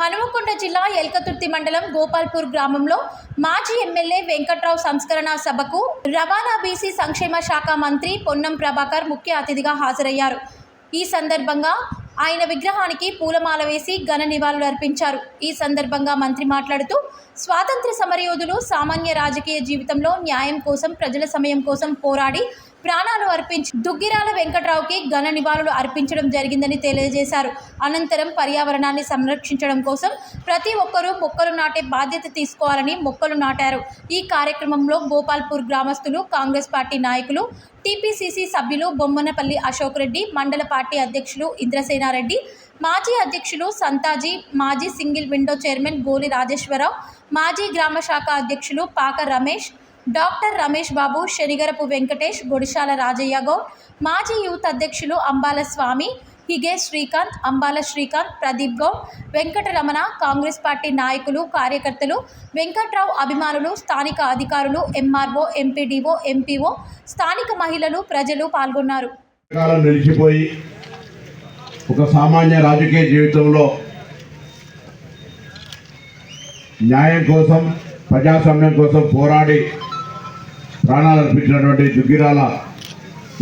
హనుమకొండ జిల్లా ఎల్కతుర్తి మండలం గోపాల్పూర్ గ్రామంలో మాజీ ఎమ్మెల్యే వెంకట్రావు సంస్కరణ సభకు రవాణా బీసీ సంక్షేమ శాఖ మంత్రి పొన్నం ప్రభాకర్ ముఖ్య అతిథిగా హాజరయ్యారు. ఈ సందర్భంగా ఆయన విగ్రహానికి పూలమాల వేసి ఘన నివాళులు అర్పించారు. ఈ సందర్భంగా మంత్రి మాట్లాడుతూ స్వాతంత్ర సమరయోధులు సామాన్య రాజకీయ జీవితంలో న్యాయం కోసం ప్రజల సమయం కోసం పోరాడి ప్రాణాలు అర్పించి దుగ్గిరాల వెంకట్రావుకి ఘన నివాళులు అర్పించడం జరిగిందని తెలియజేశారు. అనంతరం పర్యావరణాన్ని సంరక్షించడం కోసం ప్రతి ఒక్కరూ మొక్కలు నాటే బాధ్యత తీసుకోవాలని మొక్కలు నాటారు. ఈ కార్యక్రమంలో గోపాల్పూర్ గ్రామస్తులు కాంగ్రెస్ పార్టీ నాయకులు టీపీసీసీ సభ్యులు బొమ్మనపల్లి అశోక్ రెడ్డి మండల పార్టీ అధ్యక్షులు ఇంద్రసేనారెడ్డి మాజీ అధ్యక్షులు సంతాజీ మాజీ సింగిల్ విండో చైర్మన్ గోలి రాజేశ్వరరావు మాజీ గ్రామ శాఖ అధ్యక్షులు పాక రమేష్ డాక్టర్ రమేష్ బాబు శనిగరపు వెంకటేష్ గొడిశాల రాజయ్య గౌడ్ మాజీ యూత్ అధ్యక్షులు అంబాల స్వామి హిగే శ్రీకాంత్ అంబాల శ్రీకాంత్ ప్రదీప్ గౌడ్ వెంకటరమణ కాంగ్రెస్ పార్టీ నాయకులు కార్యకర్తలు వెంకట్రావు అభిమానులు స్థానిక అధికారులు ఎంఆర్ఓ ఎంపీడీఓ ఎంపీఓ స్థానిక మహిళలు ప్రజలు పాల్గొన్నారు. నిలిచిపోయి ఒక సామాన్య రాజకీయ జీవితంలో న్యాయం కోసం ప్రజాస్వామ్యం కోసం పోరాడి ప్రాణాలు అర్పించినటువంటి దుగ్గిరాల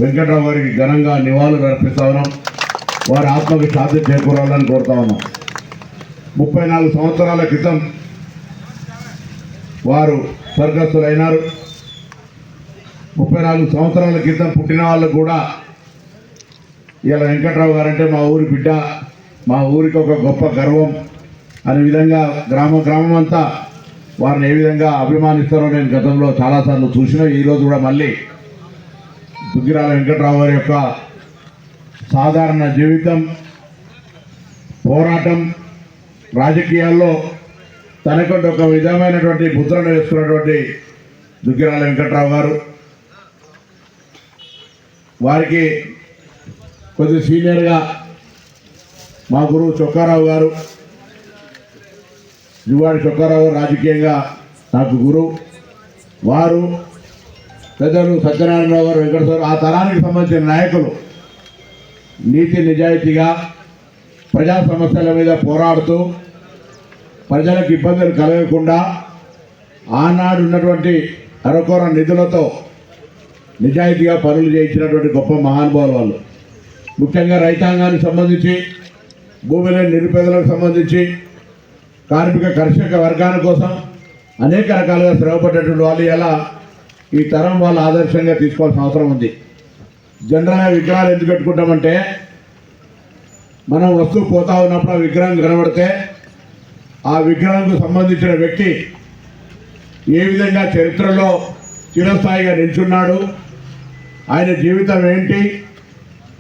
వెంకట్రావు గారికి ఘనంగా నివాళులు అర్పిస్తా ఉన్నాం. వారి ఆత్మకు శాంతి చేకూరాలని కోరుతా ఉన్నాం. ముప్పై నాలుగు సంవత్సరాల క్రితం వారు స్వర్గస్థులైనారు. ముప్పై నాలుగు సంవత్సరాల క్రితం పుట్టిన వాళ్ళు కూడా ఇలా వెంకట్రావు గారంటే మా ఊరి బిడ్డ మా ఊరికి ఒక గొప్ప గర్వం అనే విధంగా గ్రామ గ్రామం అంతా వారిని ఏ విధంగా అభిమానిస్తారో నేను గతంలో చాలాసార్లు చూసిన ఈరోజు కూడా మళ్ళీ దుగ్గిరాల వెంకట్రావు గారి యొక్క సాధారణ జీవితం పోరాటం రాజకీయాల్లో తనకంటే ఒక విధమైనటువంటి ముద్రను వేసుకున్నటువంటి దుగ్గిరాల వెంకట్రావు గారు. వారికి కొద్ది సీనియర్గా మా గురువు చొక్కారావు గారు జువాడి చొక్కారావు రాజకీయంగా నాకు గురువు వారు పెద్దలు సత్యనారాయణరావు గారు వెంకటేశ్వర ఆ తరానికి సంబంధించిన నాయకులు నీతి నిజాయితీగా ప్రజా సమస్యల మీద పోరాడుతూ ప్రజలకు ఇబ్బందులు కలగకుండా ఆనాడు ఉన్నటువంటి అరకొర నిధులతో నిజాయితీగా పనులు చేయించినటువంటి గొప్ప మహానుభావులు వాళ్ళు. ముఖ్యంగా రైతాంగానికి సంబంధించి భూమిలో నిరుపేదలకు సంబంధించి కార్మిక కర్షక వర్గాల కోసం అనేక రకాలుగా శ్రమపడ్డటువంటి వాళ్ళు ఎలా ఈ తరం వాళ్ళు ఆదర్శంగా తీసుకోవాల్సిన అవసరం ఉంది. జనరల్గా విగ్రహాలు ఎందుకు పెట్టుకుంటామంటే మనం వస్తువు పోతా ఉన్నప్పుడు ఆ విగ్రహం కనబడితే ఆ విగ్రహంకు సంబంధించిన వ్యక్తి ఏ విధంగా చరిత్రలో చిరస్థాయిగా నిల్చున్నాడు ఆయన జీవితం ఏంటి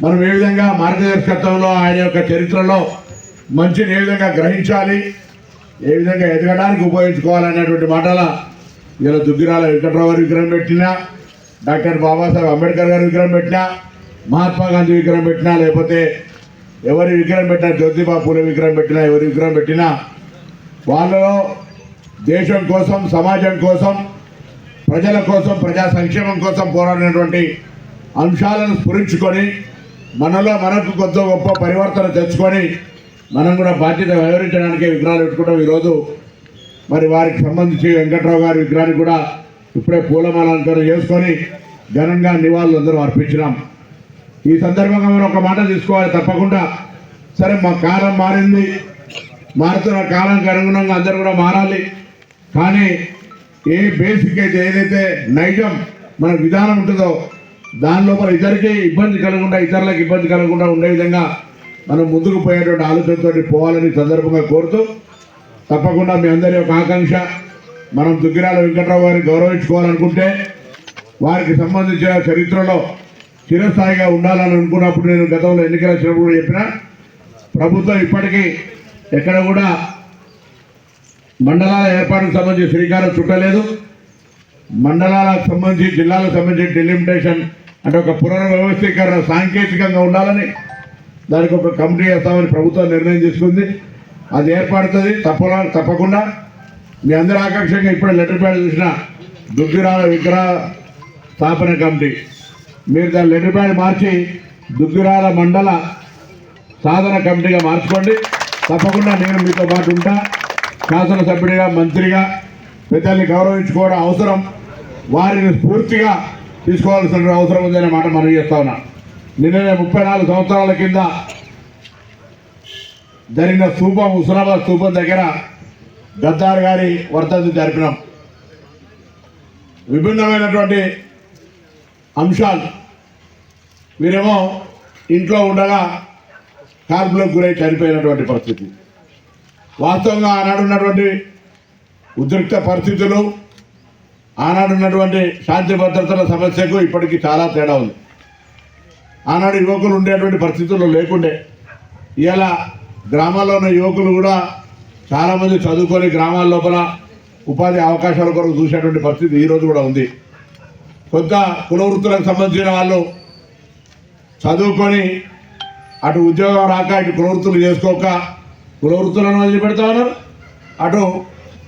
మనం ఏ విధంగా మార్గదర్శకత్వంలో ఆయన యొక్క చరిత్రలో మంచిని ఏ విధంగా గ్రహించాలి ఏ విధంగా ఎదగడానికి ఉపయోగించుకోవాలనేటువంటి మాటల ఇలా దుగ్గిరాల వెంకట్రావు గారి విగ్రహం పెట్టినా డాక్టర్ బాబాసాహెబ్ అంబేద్కర్ గారి విగ్రహం పెట్టినా మహాత్మా గాంధీ విగ్రహం పెట్టినా లేకపోతే ఎవరి విగ్రహం పెట్టినా జ్యోతిబా పూలే విగ్రహం పెట్టినా ఎవరి విగ్రహం పెట్టినా వాళ్ళలో దేశం కోసం సమాజం కోసం ప్రజల కోసం ప్రజా సంక్షేమం కోసం పోరాడినటువంటి అంశాలను స్ఫురించుకొని మనలో మనకు కొత్త గొప్ప పరివర్తన తెచ్చుకొని మనం కూడా బాధ్యత వివరించడానికి విగ్రహాలు పెట్టుకుంటాం ఈరోజు. మరి వారికి సంబంధించి వెంకట్రావు గారి విగ్రహానికి కూడా ఇప్పుడే పూలమాల అలంకరణ చేసుకొని ఘనంగా నివాళులు అందరూ అర్పించినాం. ఈ సందర్భంగా మనం ఒక మాట తీసుకోవాలి తప్పకుండా. సరే మా కాలం మారింది. మారుతున్న కాలానికి అనుగుణంగా అందరూ కూడా మారాలి. కానీ ఏ బేసిక్ అయితే ఏదైతే నైజం మన విధానం ఉంటుందో దాని లోపల ఇద్దరికి ఇబ్బంది కలగకుండా ఇతరులకు ఇబ్బంది కలగకుండా ఉండే విధంగా మనం ముందుకు పోయేటువంటి ఆలోచనతో పోవాలని సందర్భంగా కోరుతూ తప్పకుండా మీ అందరి యొక్క ఆకాంక్ష మనం దుగ్గిరాల వెంకట్రావు గారిని గౌరవించుకోవాలనుకుంటే వారికి సంబంధించిన చరిత్రలో చిరస్థాయిగా ఉండాలని అనుకున్నప్పుడు నేను గతంలో ఎన్నికల వచ్చినప్పుడు చెప్పిన ప్రభుత్వం ఇప్పటికీ ఎక్కడ కూడా మండలాల ఏర్పాటుకు సంబంధించి శ్రీకారం చుట్టలేదు. మండలాలకు సంబంధించి జిల్లాలకు సంబంధించి డెలిమిటేషన్ అంటే ఒక పునర్వ్యవస్థీకరణ సాంకేతికంగా ఉండాలని దానికి ఒక కమిటీ వేస్తామని ప్రభుత్వం నిర్ణయం తీసుకుంది. అది ఏర్పడుతుంది. తప్ప తప్పకుండా. మీ అందరి ఆకాంక్షంగా ఇప్పుడు లెటర్ ప్యాడ్ చూసిన దుగ్గిరాల విగ్రహ స్థాపన కమిటీ. మీరు దాని లెటర్ ప్యాడ్ మార్చి దుగ్గిరాల మండల సాధన కమిటీగా మార్చుకోండి. తప్పకుండా నేను మీతో పాటు ఉంటా. శాసనసభ్యుడిగా మంత్రిగా పెద్దల్ని గౌరవించుకోవడం అవసరం. వారిని స్ఫూర్తిగా తీసుకోవాల్సిన అవసరం ఉందనే మాట మనం చేస్తా ఉన్నాను నిన్ననే ముప్పై నాలుగు సంవత్సరాల కింద జరిగిన స్థూపం హుస్నాబాద్ స్థూపం దగ్గర గద్దార్ గారి వర్ధంతి జరిపినాం. విభిన్నమైనటువంటి అంశాలు వీరేమో ఇంట్లో ఉండగా కాల్పులకు గురై చనిపోయినటువంటి పరిస్థితి. వాస్తవంగా ఆనాడు ఉన్నటువంటి ఉద్రిక్త పరిస్థితులు ఆనాడు ఉన్నటువంటి శాంతి భద్రతల సమస్యకు ఇప్పటికీ చాలా తేడా ఉంది. ఆనాడు యువకులు ఉండేటువంటి పరిస్థితుల్లో లేకుండే. ఇలా గ్రామాల్లో ఉన్న యువకులు కూడా చాలామంది చదువుకొని గ్రామాల లోపల ఉపాధి అవకాశాల కొరకు చూసేటువంటి పరిస్థితి ఈరోజు కూడా ఉంది. కొంత కుల వృత్తులకు సంబంధించిన వాళ్ళు చదువుకొని అటు ఉద్యోగం రాక ఇటు కుల వృత్తులు చేసుకోక కుల వృత్తులను వదిలిపెడతా ఉన్నారు. అటు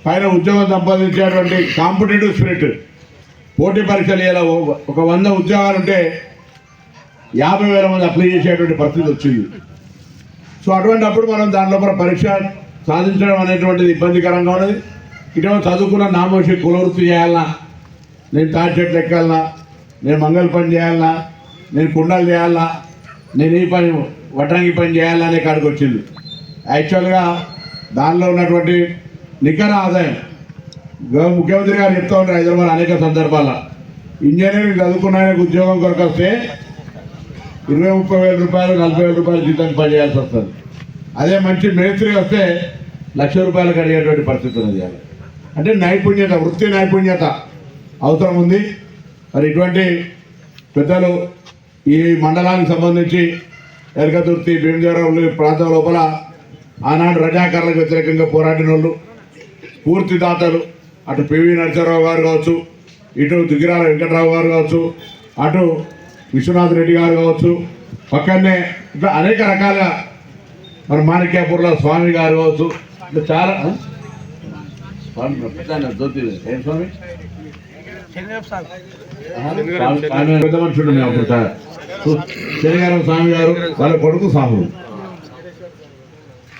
పైన ఉద్యోగం సంపాదించేటువంటి కాంపిటేటివ్ స్పిరిట్ పోటీ పరీక్షలు ఇలా ఒక వంద ఉద్యోగాలు ఉంటే యాభై వేల మంది అప్లై చేసేటువంటి పరిస్థితి వచ్చింది. సో అటువంటి అప్పుడు మనం దాని లోపల పరీక్ష సాధించడం అనేటువంటిది ఇబ్బందికరంగా ఉన్నది. ఇటీవల చదువుకున్న నామోషి కులవృత్తి చేయాలన్నా నేను తాటి చెట్లు ఎక్కాలనా నేను మంగళ పని చేయాలనా నేను కుండలు చేయాలనా నేను ఈ పని వడ్రంగి పని చేయాలా అనే కాడికి వచ్చింది. యాక్చువల్గా దానిలో ఉన్నటువంటి నికర ఆదాయం ముఖ్యమంత్రి గారు చెప్తా ఉంటారు హైదరాబాద్ అనేక సందర్భాల్లో. ఇంజనీరింగ్ చదువుకున్న ఉద్యోగం కొరకు వస్తే ఇరవై ముప్పై వేల రూపాయలు నలభై వేల రూపాయలు జీతం పడేయాల్సి వస్తుంది. అదే మంచి మేస్త్రి వస్తే లక్ష రూపాయలు కడిగేటువంటి పరిస్థితి ఉన్నది అంటే నైపుణ్యత వృత్తి నైపుణ్యత అవసరం ఉంది. మరి ఇటువంటి పెద్దలు ఈ మండలానికి సంబంధించి ఎరకదుర్తి భీమదేవరం ప్రాంతం లోపల ఆనాడు రజాకారులకు వ్యతిరేకంగా పోరాడిన వాళ్ళు స్ఫూర్తిదాతలు అటు పివి నరసింహరావు గారు కావచ్చు ఇటు దుగ్గిరాల వెంకటరావు గారు కావచ్చు అటు విశ్వనాథ్ రెడ్డి గారు కావచ్చు పక్కనే ఇట్లా అనేక రకాలుగా మన మాణిక్యాపూర్లో స్వామి గారు కావచ్చు ఇట్లా చాలా? స్వామి జ్యోతి ఏం స్వామి? పెద్ద మనుషుడు మేము అప్పుడు సార్. శనిగారం స్వామి గారు వాళ్ళ కొడుకు సాహుడు.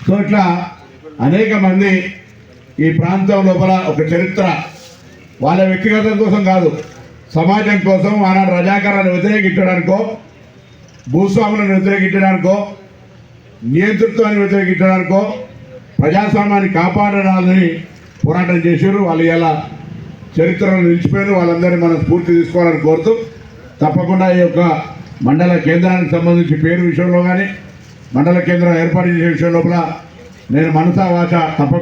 సో ఇట్లా అనేక మంది ఈ ప్రాంతం లోపల ఒక చరిత్ర వాళ్ళ వ్యక్తిగతం కోసం కాదు. సమాజం కోసం ఆనాడు రజాకారాన్ని వ్యతిరేకించడానికో భూస్వాములను వ్యతిరేకించడానికో నియంతృత్వాన్ని వ్యతిరేకించడానికో ప్రజాస్వామ్యాన్ని కాపాడడాన్ని పోరాటం చేశారు. వాళ్ళు ఇలా చరిత్రలో నిలిచిపోయారు. వాళ్ళందరినీ మనం స్ఫూర్తి తీసుకోవాలని కోరుతూ తప్పకుండా ఈ యొక్క మండల కేంద్రానికి సంబంధించి పేరు విషయంలో కానీ మండల కేంద్రం ఏర్పాటు చేసే విషయం లోపల నేను మనసా వాచ తప్పకుండా